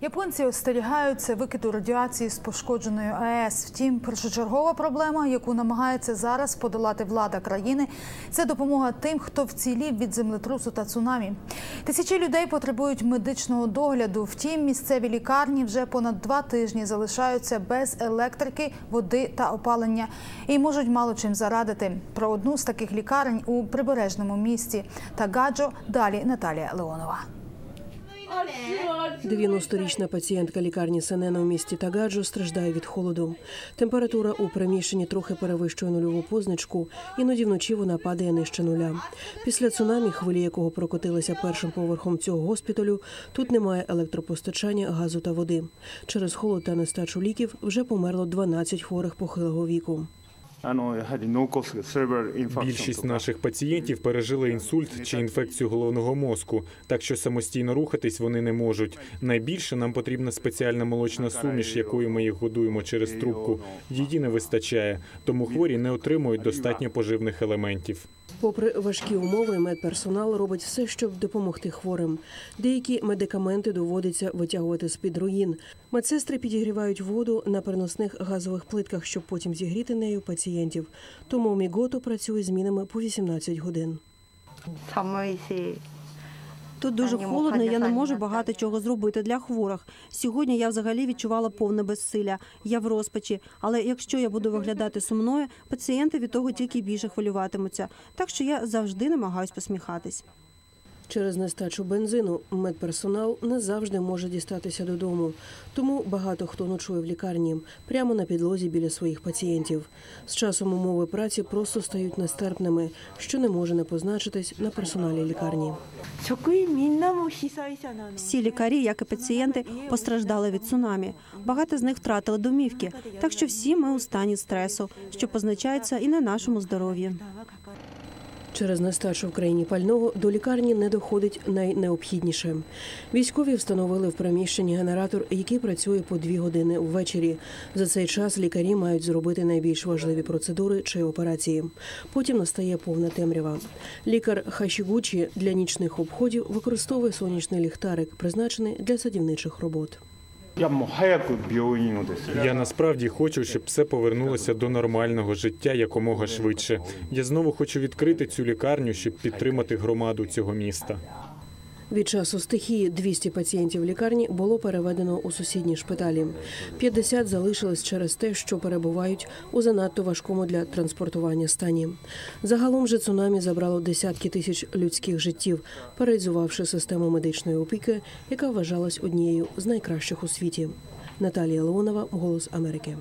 Японці остерігаються викиду радіації з пошкодженої АЕС. Втім, першочергова проблема, яку намагається зараз подолати влада країни, це допомога тим, хто вцілів від землетрусу та цунамі. Тисячі людей потребують медичного догляду. Втім, місцеві лікарні вже понад два тижні залишаються без електрики, води та опалення і можуть мало чим зарадити. Про одну з таких лікарень у прибережному місті Тагаджо далі Наталія Леонова. 90-річна пацієнтка лікарні Сенена у місті Тагаджо страждає від холоду. Температура у приміщенні трохи перевищує нульову позначку, іноді вночі вона падає нижче нуля. Після цунамі, хвилі якого прокотилися першим поверхом цього госпіталю, тут немає електропостачання, газу та води. Через холод та нестачу ліків вже померло 12 хворих похилого віку. Більшість наших пацієнтів пережили інсульт чи інфекцію головного мозку, так що самостійно рухатись вони не можуть. Найбільше нам потрібна спеціальна молочна суміш, якою ми їх годуємо через трубку. Її не вистачає, тому хворі не отримують достатньо поживних елементів. Попри важкі умови, медперсонал робить все, щоб допомогти хворим. Деякі медикаменти доводиться витягувати з під руїн. Медсестри підігрівають воду на переносних газових плитках, щоб потім зігріти нею пацієнтів. Тому Мігото працює змінами по 18 годин. Тут дуже холодно. Я не можу багато чого зробити для хворих. Сьогодні я взагалі відчувала повне безсилля. Я в розпачі. Але якщо я буду виглядати сумною, пацієнти від того тільки більше хвилюватимуться. Так що я завжди намагаюсь посміхатись. Через нестачу бензину медперсонал не завжди може дістатися додому, тому багато хто ночує в лікарні прямо на підлозі біля своїх пацієнтів. З часом умови праці просто стають нестерпними, що не може не позначитись на персоналі лікарні. Всі лікарі, як і пацієнти, постраждали від цунамі. Багато з них втратили домівки, так що всі ми у стані стресу, що позначається і на нашому здоров'ї. Через нестачу в країні пального до лікарні не доходить найнеобхідніше. Військові встановили в приміщенні генератор, який працює по дві години ввечері. За цей час лікарі мають зробити найбільш важливі процедури чи операції. Потім настає повна темрява. Лікар Хашігучі для нічних обходів використовує сонячний ліхтарик, призначений для садівничих робот. Я насправді хочу, щоб все повернулося до нормального життя якомога швидше. Я знову хочу відкрити цю лікарню, щоб підтримати громаду цього міста. Від часу стихії 200 пацієнтів лікарні було переведено у сусідні шпиталі. 50 залишились через те, що перебувають у занадто важкому для транспортування стані. Загалом же цунамі забрало десятки тисяч людських життів, паралізувавши систему медичної опіки, яка вважалась однією з найкращих у світі. Наталія Леонова, Голос Америки.